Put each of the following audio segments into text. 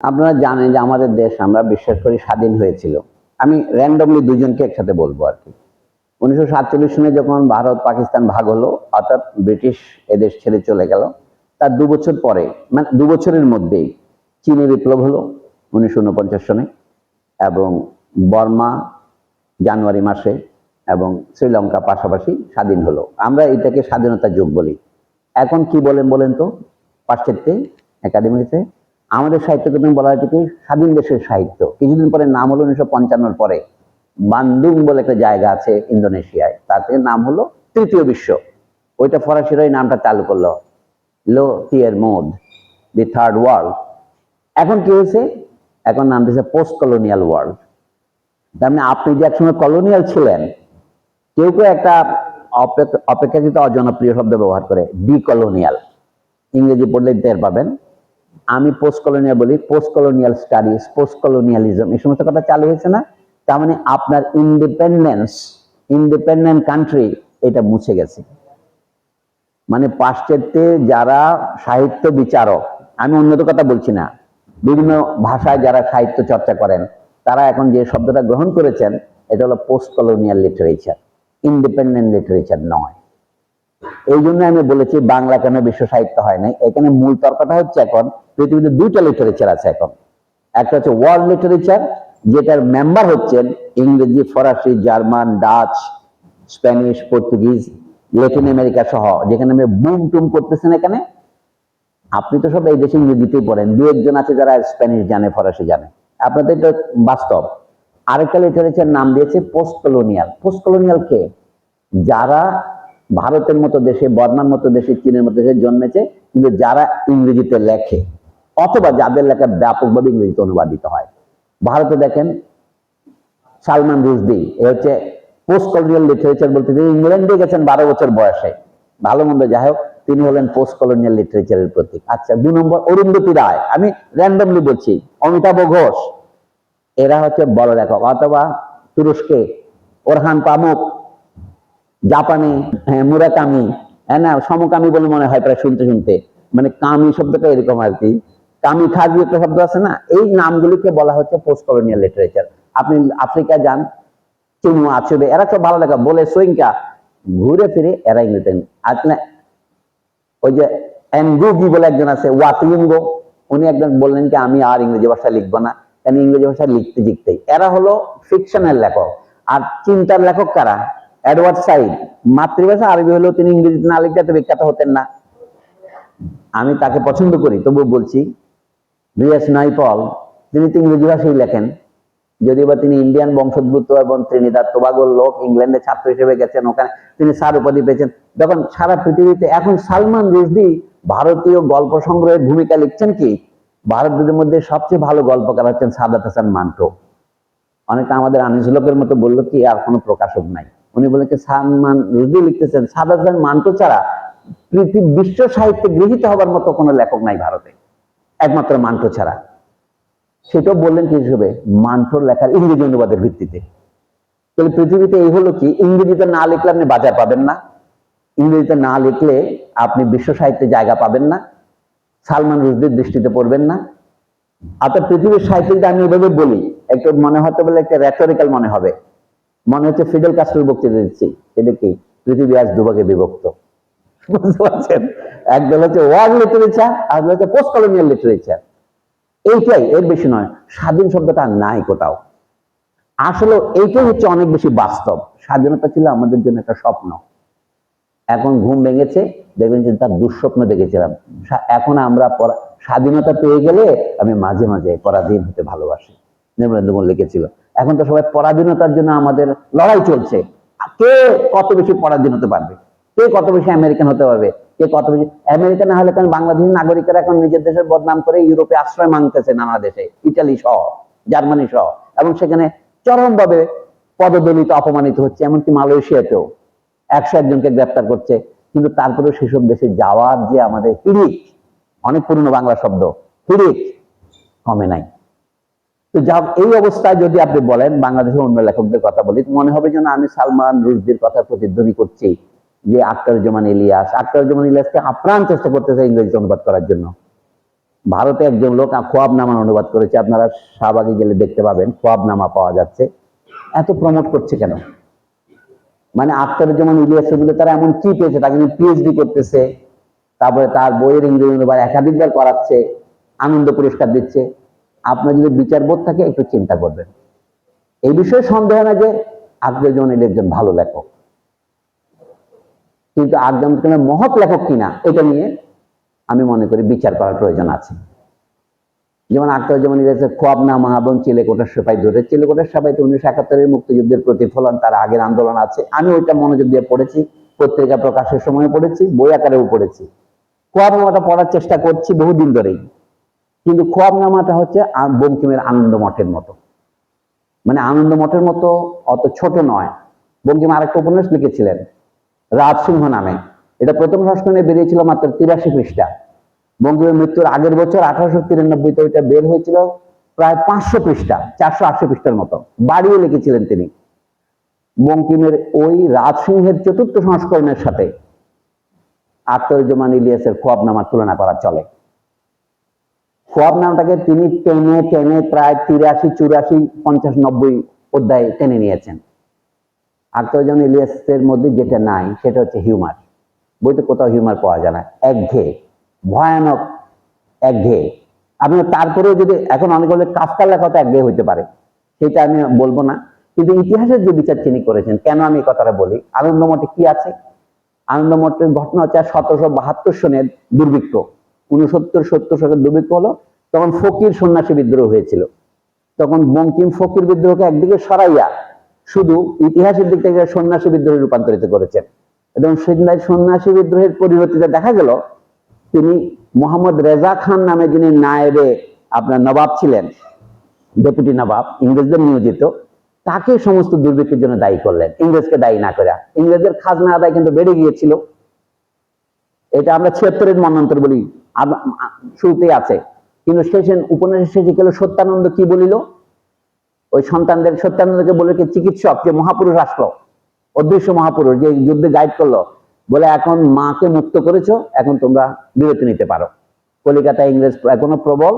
আপনারা জানেন যে আমাদের দেশ, আমরা বিশ্বাস করি স্বাধীন হয়েছিল। আমি র্যান্ডমলি দুজনকে একসাথে বলব আর কি। উনিশশো সাতচল্লিশ সনে যখন ভারত পাকিস্তান ভাগ হলো, অর্থাৎ ব্রিটিশ এদেশ ছেড়ে চলে গেল, তার দু বছর পরে মানে দু বছরের মধ্যেই চীনে বিপ্লব হলো উনিশশো উনপঞ্চাশ সনে এবং বর্মা জানুয়ারি মাসে এবং শ্রীলঙ্কা পাশাপাশি স্বাধীন হলো। আমরা এটাকে স্বাধীনতা যুগ বলি। এখন কি বলেন বলেন তো? পাশ্চাত্যে একাডেমিতে আমাদের সাহিত্যকে তুমি বলা হয়েছে কি? স্বাধীন দেশের সাহিত্য। কিছুদিন পরে নাম হলো উনিশশো পঞ্চান্নর পরে। বান্দুং বলে একটা জায়গা আছে ইন্দোনেশিয়ায়। তার থেকে নাম হলো তৃতীয় বিশ্ব। ওইটা ফরাসিরা এই নামটা চালু করল। Low tier mode the third world. এখন কি হয়েছে? এখন নাম দিয়েছে পোস্ট কলোনিয়াল ওয়ার্ল্ড। তার মানে আপনি যে একসময় কলোনিয়াল ছিলেন, কেউ কেউ একটা অপেক্ষা- অপেক্ষাকৃত অজনপ্রিয় শব্দ ব্যবহার করে, ডিকলোনিয়াল। ইংরেজি পড়লে টের পাবেন। আমি পোস্ট কলোনিয়াল বলি post colonial studies post colonialism এই সমস্ত কথা চালু হয়েছে না? তার মানে আপনার ইন্ডিপেন্ডেন্স ইন্ডিপেন্ডেন্ট কান্ট্রি এটা মুছে গেছে। মানে পাশ্চাত্যে যারা সাহিত্য বিচারক, আমি উন্নত কথা বলছি না, বিভিন্ন ভাষায় যারা সাহিত্য চর্চা করেন, তারা এখন যে শব্দটা গ্রহণ করেছেন, এটা হলো post colonial literature independent literature নয়। এই জন্য আমি বলেছি বাংলা কেন বিশ্ব সাহিত্য হয় নাই? এখানে মূল তর্কটা হচ্ছে এখন, পৃথিবীতে দুইটা লিটারেচার আছে এখন। একটা হচ্ছে ওয়ার্ল্ড লিটারেচার যেটার মেম্বার হচ্ছেন ইংরেজি, ফরাসি, German, Dutch, Spanish, Portuguese Latin America সহ, যেখানে আমি বুম টুম করতেছেন এখানে। আপনি তো সব এই দেশে ইংরেজিতেই পড়েন, দু একজন আছে যারা স্প্যানিশ জানে, ফরাসি জানে। আপনাদের এটা বাস্তব। আরেকটা লিটারেচার নাম দিয়েছে পোস্ট কলোনিয়াল পোস্ট কলোনিয়াল কে? যারা ভারতের মতো দেশে বর্মার মতো দেশে, চীনের মতো দেশে জন্মেছে, কিন্তু যারা ইংরেজিতে লেখে, অথবা যাদের লেখা ব্যাপকভাবে ইংরেজিতে অনুবাদিত হয়। ভারতে দেখেন, সালমান রুশদি, এ হচ্ছে পোস্ট কলোনিয়াল লিটারেচার বলতে তিনি ইংল্যান্ডে গেছেন বারো বছর বয়সে। ভালো মন্দ, যাই হোক, তিনি হলেন পোস্ট কলোনিয়াল লিটারেচারের প্রতীক। আচ্ছা দু নম্বর, অরুন্ধতী রায়। আমি র্যান্ডমলি বলছি, অমিতাভ ঘোষ। এরা হচ্ছে বড় লেখক, অথবা তুরস্কে, ওরহান পামুক। জাপানে হ্যাঁ মুরাকামি হ্যাঁ না, সমকামী বলে মনে হয় প্রায় শুনতে শুনতে। মানে কামি শব্দটা এরকম আর কি। কামি খাজি একটা শব্দ আছে না, এই নামগুলিকে বলা হচ্ছে পোস্ট কলোনিয়াল লিটারেচার আপনি আফ্রিকা যান, চুমু আচবে এরা সব ভালো লেখা বলে সোইঙ্কা ঘুরে ফিরে এরা ইংরেজিতে আসলে ওই যে এনগুগি বলে একজন আছে ওয়াতিঙ্গো উনি একজন বললেন যে আমি আর ইংরেজি ভাষা লিখব না। কেন ইংরেজি ভাষা লিখতে লিখতেই এরা হলো ফিকশনের লেখক। আর চিন্তার লেখক কারা? এডওয়ার্ড সাইড মাতৃভাষা আরবি হলেও তিনি ইংরেজিতে না লিখতে এত বিখ্যাত হতেন না। আমি তাকে পছন্দ করি তবু বলছি রিয়াস নাইপল, তিনি তো ইংরেজি ভাষায় লেখেন। যদিও বা তিনি ইন্ডিয়ান বংশোদ্ভূত এবং ত্রিনিদাদ তোবাগোর লোক ইংল্যান্ডে ছাত্র হিসেবে গেছেন, ওখানে তিনি স্যার উপাধি পেয়েছেন। যখন সারা পৃথিবীতে এখন সালমান রুশদি ভারতীয় গল্প সংগ্রহের ভূমিকা লিখছেন কি? ভারতীয়দের মধ্যে সবচেয়ে ভালো গল্পকার হচ্ছেন সাদাত হাসান মান্টো। অনেকে আমাদের আনিসুলকের মতো বলল কি, আর কোনো প্রকাশক নাই। উনি বলেন সালমান রুশদি লিখতেছেন, সাদাত মান্টো ছাড়া পৃথিবী বিশ্ব সাহিত্যে গৃহীত হবার মতো কোনো লেখক নাই ভারতে। একমাত্র মান্টো ছাড়া। সেটাও বললেন কি হিসেবে, মান্টোর লেখার ইংরেজি অনুবাদের ভিত্তিতে। তাহলে পৃথিবীতে এই হলো কি, ইংরেজিতে না লিখলে আপনি বাজার পাবেন না। ইংরেজিতে না লিখলে আপনি বিশ্ব সাহিত্যে জায়গা পাবেন না। সালমান রুশদির দৃষ্টিতে পড়বেন না। অর্থাৎ পৃথিবীর সাহিত্য আমি এভাবে বলি, একটু মনে হতে বলে একটা রেটরিক্যাল মনে হবে। মনে হচ্ছে ফিডেল কাস্ট্রোর বক্তৃতা দিচ্ছি। এটা কি? পৃথিবী আজ দুভাগে বিভক্ত। বুঝতে পারছেন? একদল হচ্ছে ওয়ার্ল্ড লিটারেচার আর হচ্ছে পোস্ট কলোনিয়াল লিটারেচার এইটাই, এর বেশি নয়। স্বাধীন শব্দটা নাই কোথাও। আসলে এইটাই হচ্ছে অনেক বেশি বাস্তব। স্বাধীনতা ছিল আমাদের জন্য একটা স্বপ্ন। এখন ঘুম ভেঙেছে, দেখবেন যে তার দুঃস্বপ্ন দেখেছিলাম। এখন আমরা স্বাধীনতা পেয়ে গেলে আমি মাঝে মাঝে পরাধীন হতে ভালোবাসি। নির্মলেন্দু মোড় লিখেছিল এখন তো সবাই পরাধীনতার জন্য আমাদের লড়াই চলছে। কে কত বেশি পরাধীন হতে পারবে? কে কত বেশি আমেরিকান হতে পারবে? কে কত বেশি আমেরিকান না হলে কারণ বাংলাদেশের নাগরিকেরা এখন নিজের দেশের বদনাম করে ইউরোপে আশ্রয় মাংতেছে নানা দেশে। ইটালি সহ, জার্মানি সহ। এবং সেখানে চরমভাবে পদদলিত, অপমানিত হচ্ছে, এমনকি মালয়েশিয়াতেও। একশো একজনকে গ্রেপ্তার করছে। কিন্তু তারপরেও সেসব দেশে যাওয়ার যে আমাদের হিড়িক, অনেক পুরনো বাংলা শব্দ, হিড়িক কমে নাই। তো যা এই অবস্থায় যদি আপনি বলেন, বাংলাদেশের অন্য লেখকদের কথা বলি মনে হবে যেন আমি সালমান রুশদির কথা প্রতিধ্বনি করছি, যে আক্তারুজ্জামান ইলিয়াস। আক্তারুজ্জামান ইলিয়াসকে আপ্রাণ চেষ্টা করতেছে ইংরেজি অনুবাদ করার জন্য। ভারতে একজন লোক খোয়াব নামার অনুবাদ করেছে, আপনারা শাহবাগে গেলে দেখতে পাবেন, খোয়াব নামা পাওয়া যাচ্ছে। এত প্রমোট করছে কেন? মানে আখতারুজ্জামান ইলিয়াসের মধ্যে তারা এমন কি পেয়েছে? তাকে পিএইচডি করতেছে, তারপরে তার বইয়ের ইংরেজি অনুবাদ একাধিকবার করাচ্ছে, আনন্দ পুরস্কার দিচ্ছে। আপনার যদি বিচারবোধ থাকে, একটু চিন্তা করবেন। এই বিষয়ে সন্দেহ না যে ইলিয়াস একজন ভালো লেখক। কিন্তু আখতারুজ্জামান মহৎ লেখক কিনা, এটা নিয়ে আমি মনে করি বিচার করার প্রয়োজন আছে। যেমন আক্তার যেমন ইংরেজের খোয়াবনামা এবং চিলেকোটার সেপাই ধরে চিলেকোটার সেপাইতে উনিশশো একাত্তরের মুক্তিযুদ্ধের প্রতিফলন, তার আগের আন্দোলন আছে। আমি ওইটা মনোযোগ দিয়ে পড়েছি, পত্রিকা প্রকাশের সময় পড়েছি, বই আকারেও পড়েছি। খোয়াবনামাটা পড়ার চেষ্টা করছি বহুদিন ধরেই। কিন্তু খোয়াবনামাটা হচ্ছে বঙ্কিমের আনন্দ মঠের মতো। মানে আনন্দ মঠের মতো অত ছোট নয়। বঙ্কিম আরেকটা উপন্যাস লিখেছিলেন, রাজসিংহ নামে। এটা প্রথম সংস্করণে বেরিয়েছিল মাত্র তিরাশি পৃষ্ঠা। বঙ্কিমের মৃত্যুর আগের বছর আঠারোশো তিরানব্বইতে ওইটা বের হয়েছিল প্রায় পাঁচশো পৃষ্ঠা, চারশো আটশো পৃষ্ঠার মতো। বাড়িয়ে লিখেছিলেন তিনি। বঙ্কিমের ওই রাজসিংহের চতুর্থ সংস্করণের সাথে আখতারুজ্জামান ইলিয়াসের খোয়াবনামার তুলনা করা চলে। খোয়াবনামাটাকে তিনি টেনে টেনে প্রায় তিরাশি, চুরাশি, পঞ্চাশ, নব্বই অধ্যায় টেনে নিয়েছেন। আখতারুজ্জামান ইলিয়াসের মধ্যে যেটা নাই, সেটা হচ্ছে হিউমার। বইতে কোথাও হিউমার পাওয়া যায় না। একঘেয়ে, ভয়ানক একঘেয়ে। আপনি তারপরেও যদি, এখন অনেক বলে কাফকার লেখা তো একঘেয়ে হইতে পারে। সেটা আমি বলব না। কিন্তু ইতিহাসের যে বিচার তিনি করেছেন, কেন আমি কথাটা বলি? আনন্দমঠে কি আছে? আনন্দমঠের ঘটনা হচ্ছে সতেরোশো বাহাত্তর সনের দুর্ভিক্ষ। উনসত্তর সত্তর সনের দুর্ভিক্ষ হলো, তখন ফকির সন্ন্যাসী বিদ্রোহ হয়েছিল। তখন বঙ্কিম ফকির বিদ্রোহকে একদিকে সরাইয়া শুধু ইতিহাসের দিক থেকে সন্ন্যাসী বিদ্রোহে রূপান্তরিত করেছেন। এবং সেদিন সন্ন্যাসী বিদ্রোহের পরিবর্তিতে দেখা গেল, তিনি মোহাম্মদ রেজা খান নামে যিনি নায়েবে আপনার নবাব ছিলেন, ডেপুটি নবাব, ইংরেজদের নিয়োজিত, তাকে সমস্ত দুর্ভিক্ষের জন্য দায়ী করলেন। ইংরেজকে দায়ী না করে। ইংরেজদের খাজনা আদায় কিন্তু বেড়ে গিয়েছিল। এটা আমরা ছিয়াত্তরের মন্বন্তর বলি। শুরুতেই আছে। কিন্তু শেষে, উপন্যাসের শেষে গেল সত্যানন্দ কি বলিল? ওই সন্তানদের, সত্যানন্দকে বলে কি, চিকিৎসক, যে মহাপুরুষ আসলো। অদৃশ্য মহাপুরুষ, যে যুদ্ধে গাইড করল। বলে, এখন মাকে মুক্ত করেছ, এখন তোমরা বিরতি নিতে পারো। কলিকাতায় ইংরেজ এখনও প্রবল।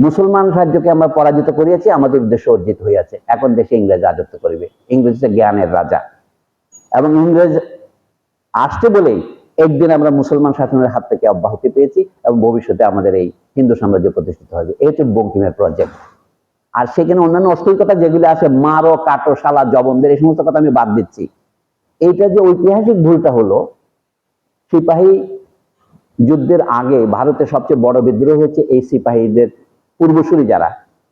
মুসলমান রাজ্যকে আমরা পরাজিত করিয়াছি, আমাদের উদ্দেশ্য অর্জিত হইয়াছে। এখন দেশে ইংরেজ রাজত্ব করিবে। ইংরেজ জ্ঞানের রাজা। এবং ইংরেজ আসছে বলেই একদিন আমরা মুসলমান শাসনের হাত থেকে অব্যাহতি পেয়েছি এবং ভবিষ্যতে আমাদের এই হিন্দু সাম্রাজ্য প্রতিষ্ঠিত হবে। এই হচ্ছে বঙ্কিমের প্রজেক্ট আর সেখানে অন্যান্য অশ্লীলতা যেগুলো আছে, মারো, কাটো, শালা জবনদের এই সমস্ত কথা আমি বাদ দিচ্ছি। এইটা যে ঐতিহাসিক ভুলটা হলো, সিপাহী যুদ্ধের আগে ভারতের সবচেয়ে বড় বিদ্রোহ হচ্ছে এই সিপাহীদের পূর্বসূরি যারা,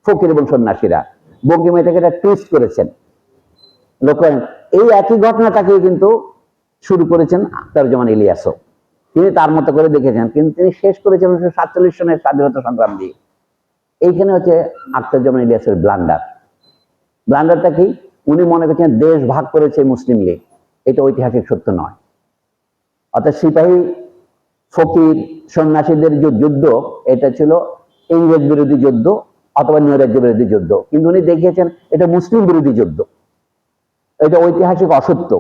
ফকির এবং সন্ন্যাসীরা। বঙ্কিম এটাকে একটা টুইস্ট করেছেন। লোক এই একই ঘটনাটাকে কিন্তু শুরু করেছেন আখতারুজ্জামান ইলিয়াসও। তিনি তার মতো করে দেখেছেন, কিন্তু তিনি শেষ করেছেন উনিশশো সাতচল্লিশ সনের স্বাধীনতা সংগ্রাম। দিয়ে এইখানে হচ্ছে আখতারুজ্জামান ইলিয়াসের ব্লান্ডার। ব্লান্ডারটা কি? উনি মনে করছেন দেশ ভাগ করেছে মুসলিম লীগ। এটা ঐতিহাসিক সত্য নয়। অর্থাৎ সিপাহী, ফকির, সন্ন্যাসীদের যে যুদ্ধ, এটা ছিল ইংরেজ বিরোধী যুদ্ধ অথবা নৈরাজ্য বিরোধী যুদ্ধ। কিন্তু উনি দেখিয়েছেন এটা মুসলিম বিরোধী যুদ্ধ। এটা ঐতিহাসিক অসত্য।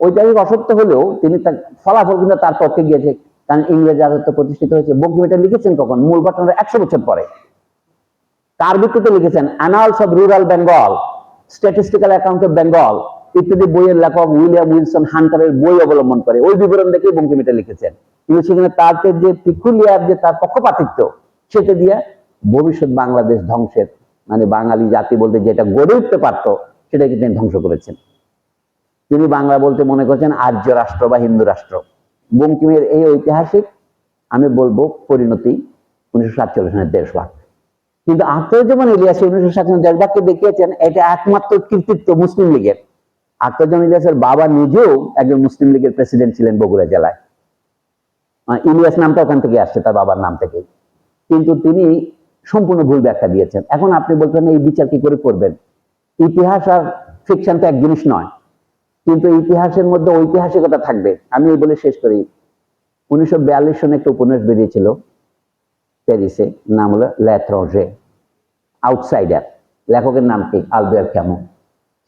ঐতিহাসিক অসত্য হলেও তিনি তার ফলাফল কিন্তু তার পক্ষে গিয়েছে। কারণ ইংরেজ রাজত্ব প্রতিষ্ঠিত হয়েছে। এটা লিখেছেন কখন? মূল ঘটনার একশো বছর পরে। তার ভিত্তিতে লিখেছেন annals of rural Bengal statistical account of Bengal ইত্যাদি বইয়ের লেখক উইলিয়াম উইলসন হান্টারের বই অবলম্বন করে। ওই বিবরণ দেখেই বঙ্কিম এটা লিখেছেন। কিন্তু সেখানে তার যে পিকুলিয়ার যে তার পক্ষপাতিত্ব, সেটা দিয়ে ভবিষ্যৎ বাংলাদেশ ধ্বংসের মানে বাঙালি জাতি বলতে যেটা গড়ে উঠতে পারতো, সেটাকে তিনি ধ্বংস করেছেন। তিনি বাংলা বলতে মনে করছেন আর্য রাষ্ট্র বা হিন্দু রাষ্ট্র। বঙ্কিমের এই ঐতিহাসিক, আমি বলব, পরিণতি উনিশশো সাতচল্লিশ সনের দেশভাগ কিন্তু আখতারুজ্জামান ইলিয়াস উনিশশো সাতচল্লিশ দেশভাগকে দেখিয়েছেন, এটা একমাত্র কৃতিত্ব মুসলিম লীগের। আখতারুজ্জামান ইলিয়াসের বাবা নিজেও একজন মুসলিম লীগের প্রেসিডেন্ট ছিলেন বগুড়া জেলায়। ইলিয়াস নামটা ওখান থেকে আসছে, তার বাবার নাম থেকে কিন্তু তিনি সম্পূর্ণ ভুল ব্যাখ্যা দিয়েছেন। এখন আপনি বলছেন এই বিচার কি করে করবেন? ইতিহাস আর ফিকশন তো এক জিনিস নয়। কিন্তু ইতিহাসের মধ্যে ঐতিহাসিকতা থাকবে। আমি এই বলে শেষ করি। উনিশশো বিয়াল্লিশ সনে একটা উপন্যাস বেরিয়েছিল প্যারিসে, নাম হলো ল্যাথ্রোজে আউটসাইডার। লেখকের নাম কি? Albert Camus.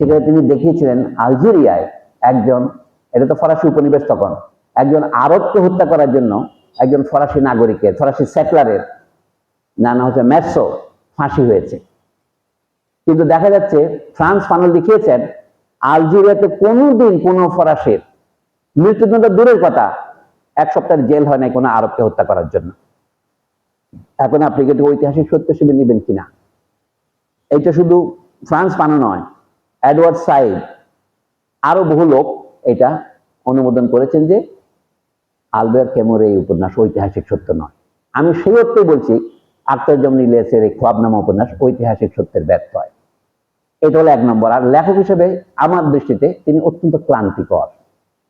সেখানে তিনি দেখিয়েছিলেন আলজেরিয়ায় একজন, এটা তো ফরাসি উপনিবেশ তখন, একজন আরবকে হত্যা করার জন্য একজন ফরাসি নাগরিকের ফরাসি সেটলারের নাম হচ্ছে ম্যাটসো ফাঁসি হয়েছে। কিন্তু দেখা যাচ্ছে ফ্রান্স ফানল দেখিয়েছেন আলজেরিয়াতে কোনোদিন কোনো ফরাসের মৃত্যুদণ্ড দূরের কথা। এক সপ্তাহের জেল হয় নাই কোনো আরবকে হত্যা করার জন্য। এখন আপনি কি এটা ঐতিহাসিক সত্য হিসেবে নেবেন কিনা? এটা শুধু ফ্রান্স পানো নয় অ্যাডওয়ার্ড সাইড আরও বহু লোক এটা অনুমোদন করেছেন যে আলবেয়ার কেমোর এই উপন্যাস ঐতিহাসিক সত্য নয়। আমি সেই অর্থে বলছি আক্তার জমন ইলিয়াসের এই খোয়াবনামা উপন্যাস ঐতিহাসিক সত্যের ব্যর্থ হয়। এটা হলো এক নম্বর। আর লেখক হিসেবে আমার দৃষ্টিতে তিনি অত্যন্ত ক্লান্তিকর।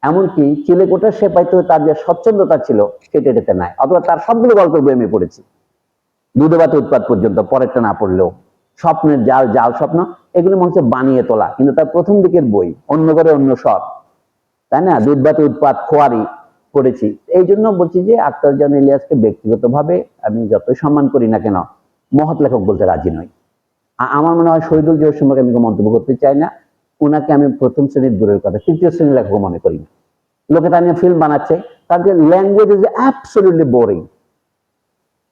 এমনকি চিলেকোটার সে পাইতে তার যে স্বচ্ছন্দতা ছিল, সেটা এটাতে নাই। অথবা তার সবগুলো গল্প বই আমি পড়েছি। দুধবাতে উৎপাদ পর্যন্ত, পরেরটা না পড়লেও। স্বপ্নের জাল জাল স্বপ্ন, এগুলো মনে হচ্ছে বানিয়ে তোলা। কিন্তু তার প্রথম দিকের বই, অন্য করে অন্য সব তাই না? দুধবাতে উৎপাদ খোয়ারি পড়েছি। এই জন্য বলছি যে আক্তার জান ইলিয়াসকে ব্যক্তিগতভাবে আমি যতই সম্মান করি না কেন, মহৎ লেখক বলতে রাজি নই। আ- আমার মনে হয় শহীদুল জহির সম্পর্কে আমি মন্তব্য করতে চাই না। উনাকে আমি প্রথম শ্রেণির দূরের কথা, তৃতীয় শ্রেণির লেখক মনে করি না। লোকে তা নিয়ে ফিল্ম বানাচ্ছে, তার যে ল্যাঙ্গুয়েজ ইজ অ্যাবসলিউটলি বোরিং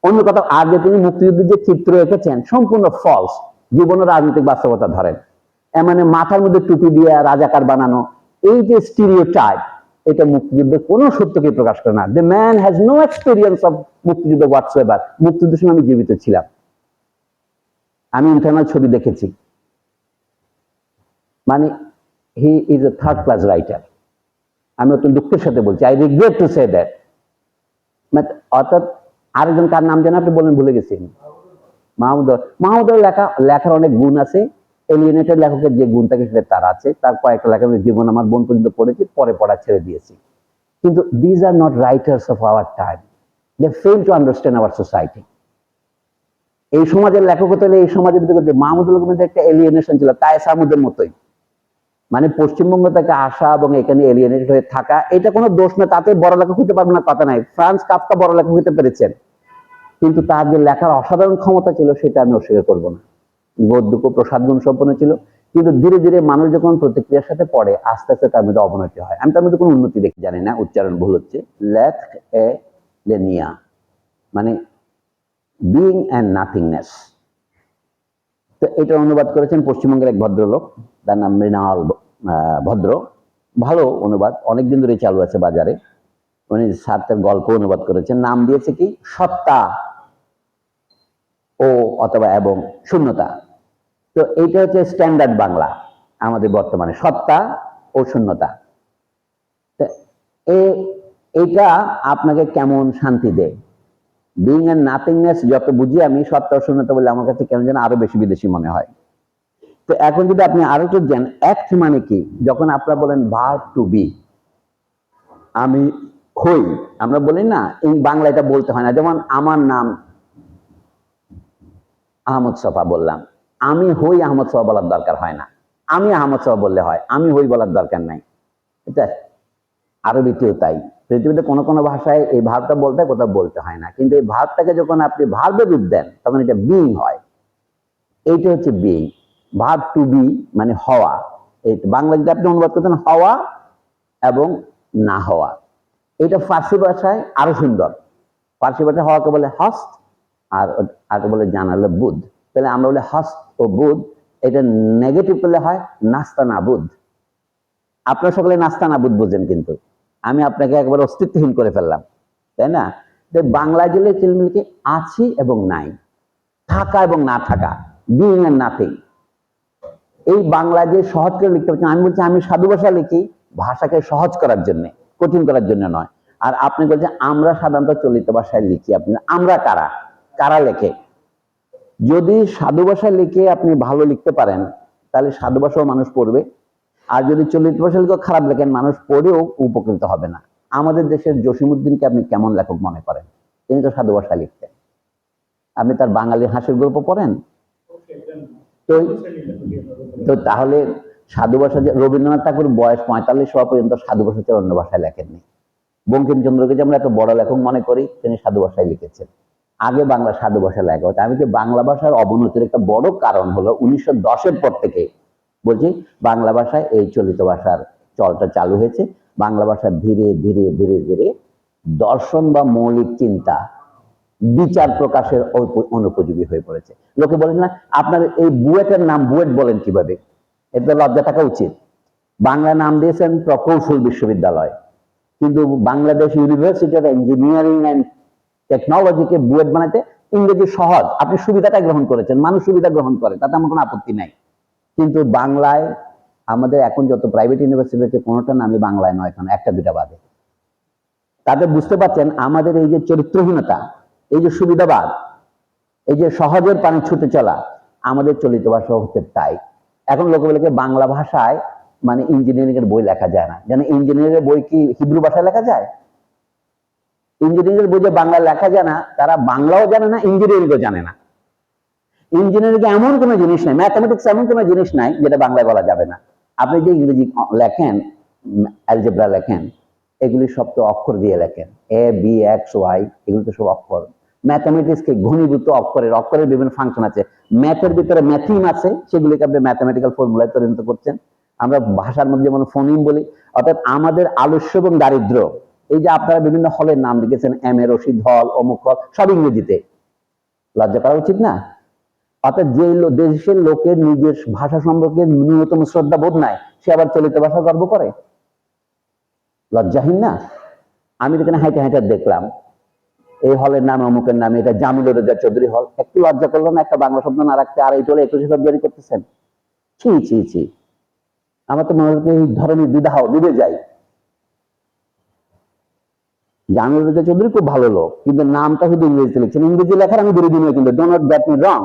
অন্য কথা যে তিনি মুক্তিযুদ্ধের যে চিত্র এঁকেছেন, সম্পূর্ণ ফলস জীবন ও রাজনৈতিক বাস্তবতা ধরেন। মানে মাথার মধ্যে টুপি দিয়ে রাজাকার বানানো, এই যে স্টিরিও টাইপ এটা মুক্তিযুদ্ধের কোনো সত্যকে প্রকাশ করে না। The man has no experience of মুক্তিযুদ্ধ হোয়াটস এভার মুক্তিযুদ্ধের সময় আমি জীবিত ছিলাম। আমি ইন্টারনাল ছবি দেখেছি। মানে he is a third class writer আমি অত্যন্ত দুঃখের সাথে বলছি। I regret to say that অর্থাৎ আরেকজন কার নাম যেন আপনি বলেন ভুলে গেছি মাহমুদ মাহমুদের লেখা লেখার অনেক গুণ আছে। এলিয়েনেটেড লেখকের যে গুণ থাকে সেটা তার আছে। তার কয়েকটা লেখা আমি জীবন আমার বোন পর্যন্ত পড়েছি, পরে পড়া ছেড়ে দিয়েছি। কিন্তু these are not writers of our time they fail to understand our society এই সমাজের লেখক হতে এই সমাজের ভিতরে মাহমুদুল মধ্যে একটা এলিয়েনেশন ছিল, তাই সামুদের মতোই। মানে পশ্চিমবঙ্গ থেকে আসা এবং এখানে এলিয়েনেটেড হয়ে থাকা, এটা কোনো দোষ না, তাতে বড় লেখক হতে পারবে না কথা নাই। ফ্রান্স কাফকা বড় লেখক হতে পেরেছেন। কিন্তু তার যে লেখার অসাধারণ ক্ষমতা ছিল, সেটা আমি অস্বীকার করব না। গদ্যক প্রসাদ গুণ সম্পন্ন ছিল। কিন্তু ধীরে ধীরে মানুষ যখন প্রতিক্রিয়ার সাথে পড়ে, আস্তে আস্তে তার মধ্যে অবনতি হয়। আমি তার মধ্যে কোনো উন্নতি দেখি, জানি না, উচ্চারণ ভুল হচ্ছে। লেথ এ লেনিয়া। মানে বিং অ্যান্ড নাথিংনেস তো এটা অনুবাদ করেছেন পশ্চিমবঙ্গের এক ভদ্রলোক, তার নাম মৃণাল ভদ্র। ভালো অনুবাদ, অনেকদিন ধরে চালু আছে বাজারে। উনি সার্থের গল্প অনুবাদ করেছেন। নাম দিয়েছে কি? সত্তা ও অথবা এবং শূন্যতা। তো এইটা হচ্ছে স্ট্যান্ডার্ড বাংলা আমাদের বর্তমানে, সত্তা ও শূন্যতা। এটা আপনাকে কেমন শান্তি দেয়? বিং এন্ড নাথিংনেস যত বুঝি আমি সত্তা শূন্যতা বলে আমার কাছে কেন যেন আরও বেশি বিদেশি মনে হয়। তো এখন যদি আপনি আরও একটু জান অ্যাক্ট মানে কি? যখন আপনারা বলেন ভার টু বি আমি হই। আমরা বলি না বাংলা এটা বলতে হয় না। যেমন আমার নাম আহমদ সফা বললাম। আমি হই আহমদ সফা বলার দরকার হয় না। আমি আহমদ সফা বললে হয়। আমি হই বলার দরকার নাই। এটা আরবিতেও তাই। পৃথিবীতে কোনো কোনো ভাষায় এই ভাবটা বলতে কোথাও বলতে হয় না। কিন্তু এই ভাবটাকে যখন আপনি ভার্বে রূপ দেন, তখন এটা বিং হয়। এইটা হচ্ছে বিং ভাব টু বি মানে হওয়া। এই বাংলা যদি আপনি অনুবাদ করতেন, হওয়া এবং না হওয়া। এটা ফার্সি ভাষায় আরও সুন্দর। ফার্সি ভাষায় হওয়াকে বলে হস্ত আর আগে বলে জানালে বুধ। তাহলে আমরা বলে হস্ত ও বুধ। এটা নেগেটিভ করলে হয় নাস্তা না বুধ আপনার সকলে নাস্তা না বুধ বুঝেন কিন্তু। আমি আপনাকে একবার অস্তিত্বহীন করে ফেললাম, তাই না? তো বাংলায় দিলে চিলমিলকে আছি এবং নাই, থাকা এবং না থাকা বিং এন্ড নাথিং এই বাংলা যে সহজ করে লিখতে পারছেন, আমি বলছি, আমি সাধু ভাষা লিখি ভাষাকে সহজ করার জন্য, কঠিন করার জন্য নয়। আর আপনি বলছেন, আমরা সাধারণত চলিত ভাষায় লিখি আপনি, আমরা কারা? কারা লেখে? যদি সাধু ভাষা লিখে আপনি ভালো লিখতে পারেন, তাহলে সাধু ভাষাও মানুষ পড়বে আর যদি চলিত ভাষা লিখে খারাপ লেখেন মানুষ পড়েও উপকৃত হবে না। আমাদের দেশের জসিমুদ্দিনকে আপনি কেমন লেখক মনে করেন? তিনি তো সাধু ভাষায় লিখতেন। আপনি তার বাঙালি হাসির গল্প পড়েন? তো তো তাহলে সাধু ভাষা যে রবীন্দ্রনাথ ঠাকুর বয়স পঁয়তাল্লিশ হওয়া পর্যন্ত সাধু ভাষা ছাড়া অন্য ভাষায় লেখেননি। বঙ্কিমচন্দ্রকে যে আমরা এত বড় লেখক মনে করি, তিনি সাধু ভাষায় লিখেছেন। আগে বাংলা সাধু ভাষা লেখা হতো। আমি যে বাংলা ভাষার অবনতির একটা বড় কারণ হলো উনিশশো দশের পর থেকে বলছি, বাংলা ভাষায় এই চলিত ভাষার চলটা চালু হয়েছে। বাংলা ভাষা ধীরে ধীরে ধীরে ধীরে দর্শন বা মৌলিক চিন্তা বিচার প্রকাশের অনুপযোগী হয়ে পড়েছে। লোকে বলেন না, আপনার এই বুয়েটের নাম বুয়েট বলেন কীভাবে? এটা লজ্জা থাকা উচিত। বাংলা নাম দিয়েছেন প্রকৌশল বিশ্ববিদ্যালয়। কিন্তু Bangladesh university of engineering and টেকনোলজিকে BUET বানাতে ইংরেজি সহজ। আপনি সুবিধাটা গ্রহণ করেছেন, মানুষ সুবিধা গ্রহণ করে, তাতে আমার কোনো আপত্তি নাই। কিন্তু বাংলায় আমাদের এখন যত প্রাইভেট ইউনিভার্সিটি আছে কোনোটা নামই বাংলায় নয় এখন একটা দুটা বাদে। তাতে বুঝতে পারছেন, আমাদের এই যে চরিত্রহীনতা, এই যে সুবিধাবাদ, এই যে সহজের পানি ছুটে চলা, আমাদের চলিত ভাষা হচ্ছে তাই। এখন লোকে বলে বাংলা ভাষায় মানে ইঞ্জিনিয়ারিং এর বই লেখা যায় না। যেন ইঞ্জিনিয়ারিং এর বই কি হিব্রু ভাষায় লেখা যায়? ইঞ্জিনিয়ারিং এর বই যে বাংলা লেখা যায় না, তারা বাংলাও জানে না ইঞ্জিনিয়ারিংও জানে না। ইঞ্জিনিয়ারিং এমন কোনো জিনিস নাই ম্যাথামেটিক্স এমন কোনো জিনিস নাই যেটা বাংলায় বলা যাবে না। আপনি যে ইংরেজি লেখেন অ্যালজেব্রা লেখেন, এগুলি সব তো অক্ষর দিয়ে লেখেন। এ বি এক্স ওয়াই এগুলো তো সব অক্ষর। ম্যাথামেটিক্স কে ঘনীভূত অক্ষরের অক্ষরের বিভিন্ন ফাংশন আছে। ম্যাথের ভিতরে ম্যাথিম আছে, সেগুলিকে আপনি ম্যাথামেটিক্যাল ফর্মুলায় পরিণত করছেন। আমরা ভাষার মধ্যে যেমন ফোনিম বলি, অর্থাৎ আমাদের আলস্য এবং দারিদ্র, এই যে আপনারা বিভিন্ন হলের নাম লিখেছেন এম এ রশিদ হল অমুক হল, সব ইংরেজিতে। লজ্জা করা উচিত না? অর্থাৎ যে দেশের লোকের নিজের ভাষা সম্পর্কে ন্যূনতম শ্রদ্ধা বোধ নাই, সে আবার চলিত ভাষা গর্ব করে। লজ্জাহীন না? আমি তো এখানে হাইটে হাইটে দেখলাম। এই হলের নাম, অমুকের নামে, এটা জামিলুর রেজা চৌধুরী হল। একটু লজ্জা করল না, একটা বাংলা শব্দ না রাখতে আর এই চলে একুশে ফেব্রুয়ারি করতেছেন? ছি ছি ছি। আমার তো মনে হচ্ছে এই ধরনের দ্বিধা ডুবে যাই। জামিলুর রেজা চৌধুরী খুব ভালো লোক, কিন্তু নামটা শুধু ইংরেজিতে লিখছেন। ইংরেজি লেখার আমি বিরোধী নই কিন্তু ডোনট দ্যাট মি রং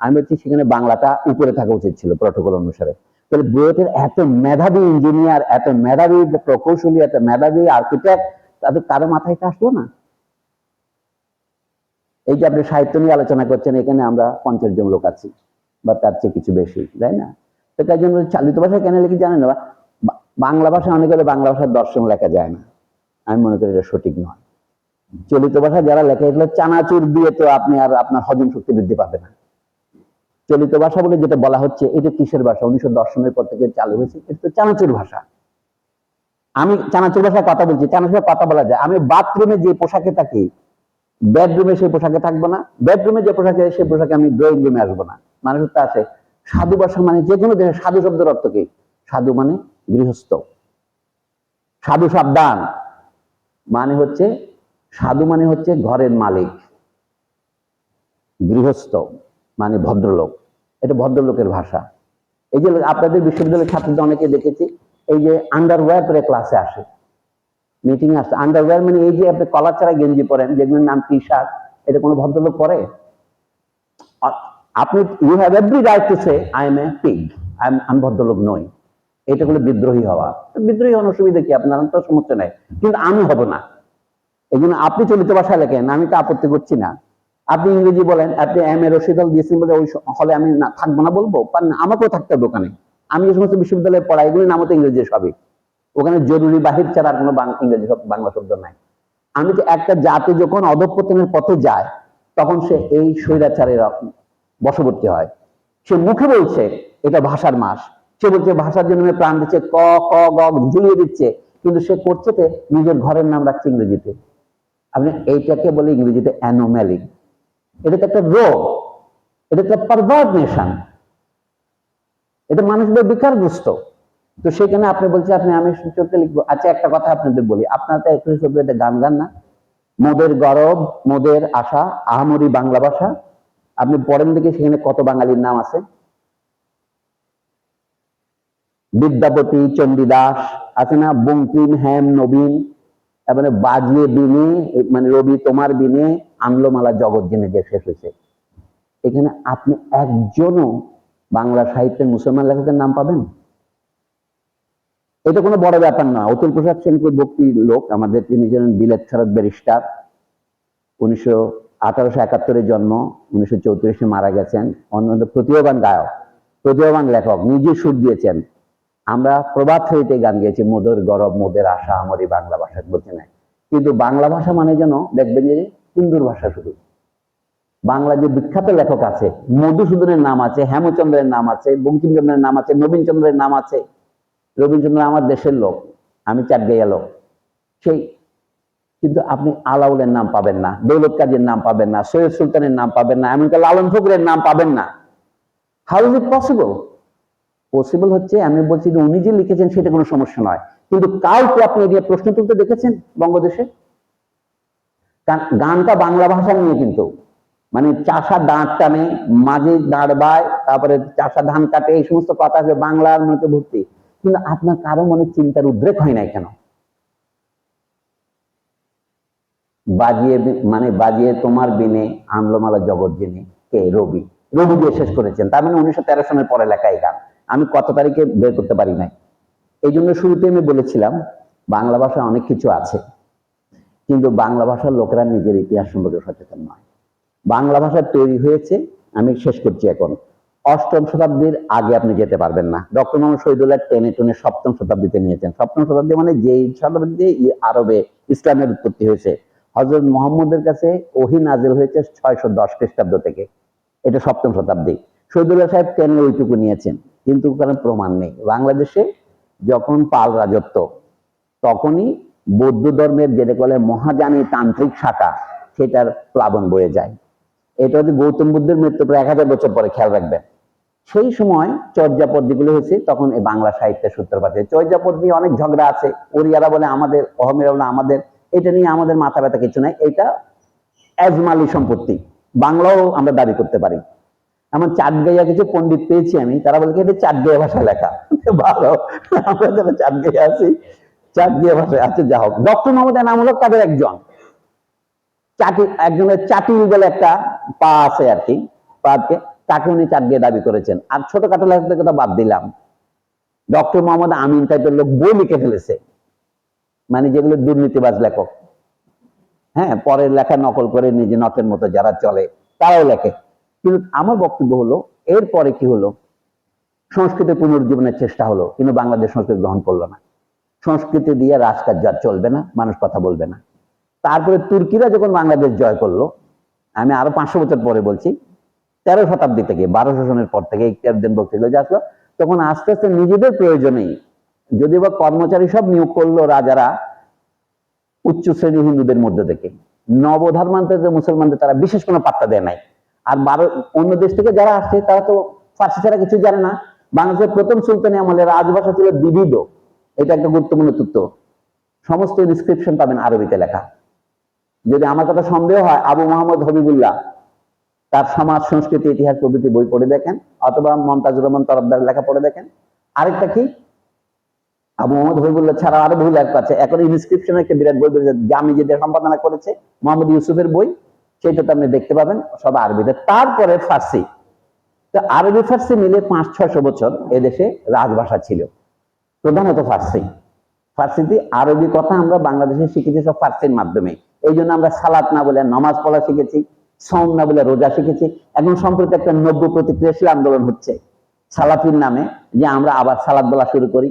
আমি বলছি সেখানে বাংলাটা উপরে থাকা উচিত ছিল প্রটোকল অনুসারে। তাহলে বুয়েটের এত মেধাবী ইঞ্জিনিয়ার এত মেধাবী প্রকৌশলী, এত মেধাবী আর্কিটেক্ট তাদের কারও মাথায় আসলো না? এই যে আপনি সাহিত্য নিয়ে আলোচনা করছেন, এখানে আমরা পঞ্চাশ জন লোক আছি, বা তার চেয়ে কিছু বেশি, তাই না? তো তাই জন্য চালিত ভাষায় কেন লিখি জানেন না? বাংলা ভাষা অনেকে বলে বাংলা ভাষার দর্শন লেখা যায় না। আমি মনে করি এটা সঠিক নয়। চলিত ভাষা যারা লেখা, এগুলো চানাচুর দিয়ে তো আপনি আর আপনার হজম শক্তি বৃদ্ধি পাবে না। চলিত ভাষা বলে যেটা বলা হচ্ছে, এটা কিসের ভাষা? উনিশশো দর্শনের পর থেকে চালু হয়েছে। এটা তো চানাচুর ভাষা। আমি চানাচুর ভাষায় কথা বলছি, চানাচুর কথা বলা যায়। আমি বাথরুমে যে পোশাকে থাকি, বেডরুমে সেই পোশাকে থাকব না। বেডরুমে যে পোশাকে, সেই পোশাকে আমি ড্রয়িং রুমে আসব না। মানুষের তো আছে সাধু ভাষা মানে যে কোনো দেশে সাধু শব্দের অর্থ কি? সাধু মানে গৃহস্থ। সাধু সাবধান। মানে হচ্ছে, সাধু মানে হচ্ছে ঘরের মালিক। গৃহস্থ। মানে ভদ্রলোক। এটা ভদ্রলোকের ভাষা। এই যে আপনাদের বিশ্ববিদ্যালয়ের ছাত্রদের অনেকে দেখেছি, এই যে আন্ডারওয়্যার পরে ক্লাসে আসে। মিটিং আসে। আন্ডারওয়্যার মানে এই যে আপনি কলার ছাড়া গেঞ্জি পরেন, যেগুলোর নাম টি শার্ট এটা কোনো ভদ্রলোক পরে? আপনি you have every right to say I am a pig আমি ভদ্রলোক নই। এটা হলো বিদ্রোহী হওয়া। বিদ্রোহী হওয়ার অসুবিধা কি? আপনার তো সমস্যা নাই। কিন্তু আমি হব না। এই জন্য আপনি চলিত ভাষায় লেখেন, আমি তো আপত্তি করছি না। আপনি ইংরেজি বলেন, আপনি এম এ রশিদাল দিয়েছেন বলে ওই হলে আমি না থাকব না বলব? পারেন আমাকেও থাকতে হবে ওখানে। আমি যে সমস্ত বিশ্ববিদ্যালয়ে পড়াই এগুলির নামও তো ইংরেজি সবই। ওখানে জরুরি বাহির ছাড়া আর কোনো ইংরেজি বাংলা শব্দ নাই। আমি যে একটা জাতি যখন অধঃপতনের পথে যায়, তখন সে এই স্বৈরাচারের বশবর্তী হয়। সে মুখে বলছে, এটা ভাষার মাস। সে বলছে, ভাষার জন্য প্রাণ দিচ্ছে, ক ক, গ, ঝুলিয়ে দিচ্ছে। কিন্তু সে করছে তে, নিজের ঘরের নাম রাখছে ইংরেজিতে। আপনি এইটাকে বলে ইংরেজিতে অ্যানোম্যালি। এটা তো একটা রোগ, এটা তো পারভার্ট নেশন এটা মানুষদের বিকারগ্রস্ত তো সেখানে আপনি বলছে, আপনি, আমি চলতে লিখব। আচ্ছা একটা কথা আপনাদের বলি। আপনারা তো একুশে ফেব্রুয়ারিতে গান গান না? মোদের গরব, মোদের আশা, আহামরি বাংলা ভাষা। আপনি পড়েন দিকে সেখানে কত বাঙালির নাম আছে? বিদ্যাপতি, চণ্ডীদাস, আছে না? বঙ্কিম, হেম, নবীন। তারপরে বাজিয়ে বিনে মানে রবি তোমার বিনে আনলোমালা জগৎ জেনে যে শেষ হয়েছে। এখানে আপনি একজনও বাংলা সাহিত্যের মুসলমান লেখকের নাম পাবেন? এটা কোনো বড় ব্যাপার নয়। অতুল প্রসাদ সেনপুর ভক্তি লোক, আমাদের তিনি ছিলেন বিলেত ফেরত ব্যারিস্টার। উনিশশো আঠারোশো একাত্তরের জন্ম, উনিশশো চৌত্রিশে মারা গেছেন। অন্যান্য প্রতিভাবান গায়ক প্রতিভাবান লেখক, নিজে সুর দিয়েছেন। আমরা প্রবাদ হইতে গান গেয়েছি, মোদের গরব, মোদের আশা, আমারই বাংলা ভাষা বলছে না কিন্তু বাংলা ভাষা মানে যেন, দেখবেন যে হিন্দুর ভাষা শুধু। বাংলা যে বিখ্যাত লেখক আছে, মধুসূদনের নাম আছে, হেমচন্দ্রের নাম আছে, বঙ্কিমচন্দ্রের নাম আছে, নবীনচন্দ্রের নাম আছে। রবীন্দ্রনাথ আমার দেশের লোক, আমি চাটগাইয়া লোক। সেই, কিন্তু আপনি আলাউলের নাম পাবেন না, দৌলত কাজীর নাম পাবেন না, সৈয়দ সুলতানের নাম পাবেন না, এমনকি লালন ফকরের নাম পাবেন না। How is it possible possible হচ্ছে, আমি বলছি যে উনি যে লিখেছেন সেটা কোনো সমস্যা নয়। কিন্তু কাউকে আপনি এ নিয়ে প্রশ্ন তুলতে দেখেছেন বঙ্গদেশে? গানটা বাংলা ভাষা নিয়ে কিন্তু। মানে চাষা দাঁত টানে, মাঝে দাঁড় বায়, তারপরে চাষা ধান কাটে, এই সমস্ত কথা আছে বাংলার মধ্যে ভর্তি। কিন্তু আপনার কারও মনে চিন্তার উদ্রেক হয় নাই কেন? বাজিয়ে মানে বাজিয়ে তোমার বিনে আনলোমালা জগৎ জেনে কে? রবি। রবি দিয়ে শেষ করেছেন। তার মানে উনিশশো তেরো সনের পরে লেখা এই গান। আমি কত তারিখে বের করতে পারি নাই। এই জন্য শুরুতে আমি বলেছিলাম, বাংলা ভাষায় অনেক কিছু আছে, কিন্তু বাংলা ভাষার লোকেরা নিজের ইতিহাস সম্পর্কে সচেতন নয়। বাংলা ভাষা তৈরি হয়েছে, আমি শেষ করছি এখন। অষ্টম শতাব্দীর আগে আপনি যেতে পারবেন না। ডক্টর মোহাম্মদ শহীদুল্লাহ টেনে টুনে সপ্তম শতাব্দীতে নিয়েছেন। সপ্তম শতাব্দী মানে যেই শতাব্দীতে আরবে ইসলামের উৎপত্তি হয়েছে। হজরত মোহাম্মদের কাছে ওহি নাজিল হয়েছে ছয়শো দশ খ্রিস্টাব্দ থেকে। এটা সপ্তম শতাব্দী। শহীদুল্লাহ সাহেব টেনে ওইটুকু নিয়েছেন? কিন্তু কারণ প্রমাণ নেই। বাংলাদেশে যখন পাল রাজত্ব, তখনই বৌদ্ধ ধর্মের যেটা বলে মহাজানী তান্ত্রিক শাখা, সেটার প্লাবন বয়ে যায়। এটা হচ্ছে গৌতম বুদ্ধের মৃত্যু প্রায় এক হাজার বছর পরে, খেয়াল রাখবেন। সেই সময় চর্যাপদ যেগুলো হয়েছে, তখন এই বাংলা সাহিত্যের সূত্রপাত চর্যাপদ নিয়ে অনেক ঝগড়া আছে। ওরিয়ারা বলে আমাদের, অহমেরা বলে আমাদের। এটা নিয়ে আমাদের মাথা ব্যথা কিছু নাই। এটা এজমালি সম্পত্তি। বাংলাও আমরা দাবি করতে পারি। এমন চাটগাইয়া কিছু পণ্ডিত পেয়েছি আমি, তারা বলে এটা চাটগাইয়া ভাষায় লেখা? ভালো, আমরা যারা চাটগাইয়া আছি, চাটগাইয়া ভাষায় আছে, যা হোক। ডক্টর মোহাম্মদ নাম হলো তাদের একজন। চাটি, একজনের চাটিল বলে একটা পা আছে আর কি, পাকে, তাকে উনি চাটগিয়ে দাবি করেছেন। আর ছোটখাটো লেখকের কথা বাদ দিলাম। ডক্টর মোহাম্মদ আমিন টাইপের লোক বই লিখে ফেলেছে। মানে যেগুলো দুর্নীতিবাজ লেখক। হ্যাঁ পরের লেখা নকল করে নিজে নটের মতো যারা চলে, তারাও লেখে। কিন্তু আমার বক্তব্য হলো, এরপরে কি হলো? সংস্কৃতি পুনরুজ্জীবনের চেষ্টা হলো, কিন্তু বাংলাদেশ সংস্কৃতি গ্রহণ করল না। সংস্কৃতি দিয়ে রাজকার্য আর চলবে না, মানুষ কথা বলবে না। তারপরে তুর্কিরা যখন বাংলাদেশ জয় করল, আমি আরও পাঁচশো বছর পরে বলছি, তেরো শতাব্দী থেকে বারোশো সনের পর থেকে ইতিহাসদের বক্তৃতা যে আসলো, তখন আস্তে আস্তে নিজেদের প্রয়োজনেই যদি বা কর্মচারী সব নিয়োগ করল রাজারা, উচ্চ শ্রেণি হিন্দুদের মধ্যে থেকে। নবধর্মান্তরিত মুসলমানদের তারা বিশেষ কোনো পাত্তা দেয় নাই। আর বারো অন্য দেশ থেকে যারা আসছে, তারা তো ফার্সি ছাড়া কিছু জানে না। বাংলাদেশের প্রথম সুলতানি আমলের রাজভাষা ছিল বিবিধ এটা একটা গুরুত্বপূর্ণ তথ্য। সমস্ত ইনস্ক্রিপশন পাবেন আরবিতে লেখা। যদি আমার কথা সন্দেহ হয়, আবু মোহাম্মদ হবিবুল্লাহ তার সমাজ, সংস্কৃতি, ইতিহাস, প্রভৃতি বই পড়ে দেখেন, অথবা মমতাজুর রহমান তরফদার লেখা পড়ে দেখেন। আরেকটা কি? আবু মোহাম্মদ হবিবুল্লাহ ছাড়া আরও বহু লেখা আছে। এখন ইনস্ক্রিপশন একটা বিরাট বই জামি যেটা সম্পাদনা করেছে মোহাম্মদ ইউসুফের বই। সেটাতে আপনি দেখতে পাবেন, সব আরবিতে। তারপরে ফার্সি। তো আরবি ফার্সি মিলে পাঁচ, ছয়শো বছর এদেশে রাজভাষা ছিল। প্রধানত ফার্সি। ফার্সিতে আরবি কথা আমরা বাংলাদেশে শিখেছি সব ফার্সির মাধ্যমে। এই জন্য আমরা সালাত না বলে নমাজ পড়া শিখেছি সম না বলে রোজা শিখেছি। এখন সম্প্রতি একটা নব্য প্রতিক্রিয়াশীল আন্দোলন হচ্ছে। সালাফির নামে যে আমরা আবার সালাদ বলা শুরু করি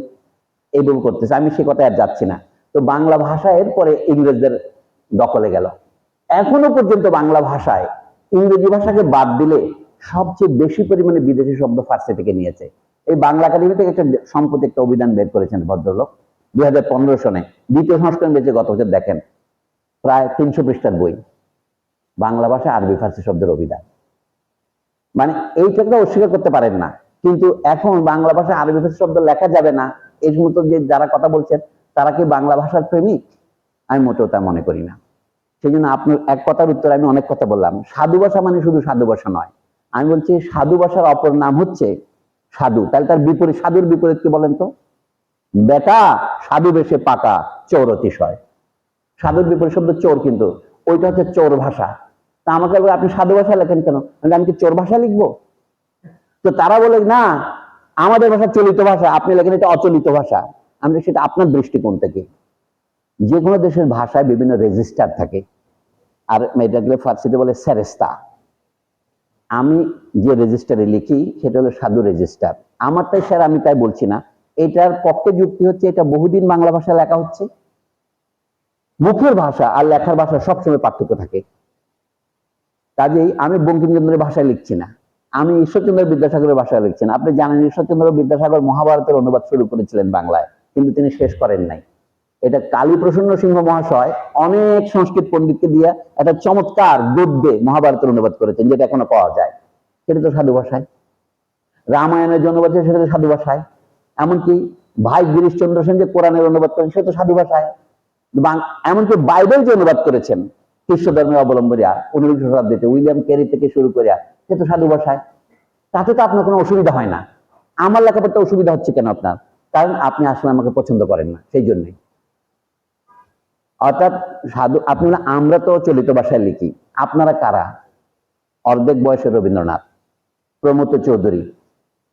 এইভাবে করতেছে। আমি সে কথায় আর যাচ্ছি না। তো বাংলা ভাষা এরপরে ইংরেজদের দখলে গেল। এখনও পর্যন্ত বাংলা ভাষায় ইংরেজি ভাষাকে বাদ দিলে সবচেয়ে বেশি পরিমাণে বিদেশি শব্দ ফার্সি থেকে নিয়েছে। এই বাংলা একাডেমি থেকে একটা সম্প্রতি একটা অভিধান বের করেছেন ভদ্রলোক। দুই হাজার পনেরো সনে দ্বিতীয় সংস্করণ বেঁচে গত বছর দেখেন। প্রায় তিনশো পৃষ্ঠার বই। বাংলা ভাষা, আরবি, ফার্সি শব্দের অভিধান। মানে এইটাকে অস্বীকার করতে পারেন না। কিন্তু এখন বাংলা ভাষায় আরবি, ফার্সি শব্দ লেখা যাবে না। এই সমস্ত যে যারা কথা বলছেন, তারা কি বাংলা ভাষার প্রেমিক? আমি মোটেও তা মনে করি না। সেই জন্য আপনার এক কথার উত্তর আমি অনেক কথা বললাম। সাধু ভাষা মানে শুধু সাধু ভাষা নয়। আমি বলছি সাধু ভাষার অপর নাম হচ্ছে সাধু। তাহলে তার বিপরীত, সাধুর বিপরীত কি বলেন তো? বেটা, সাধু বেশে পাকা, চোর অতিশয়। সাধুর বিপরীত শব্দ চোর কিন্তু, ওইটা হচ্ছে চোর ভাষা। তা আমাকে বলে, আপনি সাধু ভাষা লেখেন কেন? আমি কি চোর ভাষা লিখব? তো তারা বলে, না, আমাদের ভাষা চলিত ভাষা, আপনি লেখেন এটা অচলিত ভাষা। আমি সেটা আপনার দৃষ্টিকোণ থেকে। যে কোনো দেশের ভাষায় বিভিন্ন রেজিস্টার থাকে। আর এটাকে ফার্সিতে বলে স্যারেস্তা। আমি যে রেজিস্টারে লিখি, সেটা হলো সাধু রেজিস্টার। আমারটাই স্যার, আমি তাই বলছি না। এটার পক্ষে যুক্তি হচ্ছে, এটা বহুদিন বাংলা ভাষায় লেখা হচ্ছে। মুখের ভাষা আর লেখার ভাষা সবসময় পার্থক্য থাকে। কাজেই আমি বঙ্কিমচন্দ্রের ভাষায় লিখছি না। আমি ঈশ্বরচন্দ্র বিদ্যাসাগরের ভাষায় লিখছি না। আপনি জানেন, ঈশ্বরচন্দ্র বিদ্যাসাগর মহাভারতের অনুবাদ শুরু করেছিলেন বাংলায়, কিন্তু তিনি শেষ করেন নাই। এটা কালী প্রসন্ন সিংহ মহাশয় অনেক সংস্কৃত পণ্ডিতকে দিয়ে একটা চমৎকার গদ্যে মহাভারতের অনুবাদ করেছেন, যেটা এখনও পাওয়া যায়। সেটা তো সাধু ভাষায়। রামায়ণের যে অনুবাদ সেটা তো সাধু ভাষায়। এমনকি ভাই গিরিশচন্দ্র সেন যে কোরআনের অনুবাদ করেন, সেটা তো সাধু ভাষায়। এমনকি বাইবেল যে অনুবাদ করেছেন খ্রিস্ট ধর্মের অবলম্বনীরা উনবিংশ শতাব্দীতে, উইলিয়াম ক্যারি থেকে শুরু করে সে তো সাধু ভাষায়। তাতে তো আপনার কোনো অসুবিধা হয় না। আমার লেখাপড়তে অসুবিধা হচ্ছে কেন আপনার? কারণ আপনি আসলে আমাকে পছন্দ করেন না সেই জন্যই অর্থাৎ সাধু, আপনি আমরা তো চলিত ভাষায় লিখি। আপনারা কারা? অর্ধেক বয়সের Rabindranath, Pramod Chowdhury.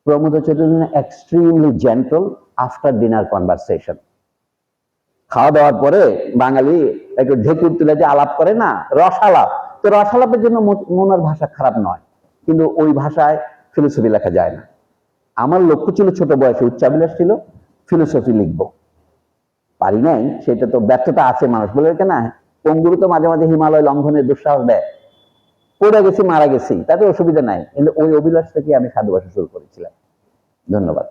Pramod Chowdhury extremely gentle after dinner conversation খাওয়া দাওয়ার পরে বাঙালি একটু ঢেকুর তুলে যে আলাপ করে না, রসালাপ। তো রসালাপের জন্য মনের ভাষা খারাপ নয়, কিন্তু ওই ভাষায় ফিলোসফি লেখা যায় না। আমার লক্ষ্য ছিল ছোট বয়সে উচ্চাবিলাস ছিল ফিলোসফি লিখব। পারি নাই, সেটা তো ব্যর্থতা আছে মানুষ। বলে না, পঙ্গুরু তো মাঝে মাঝে হিমালয় লঙ্ঘনের দুঃসাহস দেয়। পড়ে গেছি, মারা গেছি, তাতে অসুবিধা নাই। কিন্তু ওই অভিলাষ থেকে আমি সাধু ভাষা শুরু করেছিলাম? ধন্যবাদ।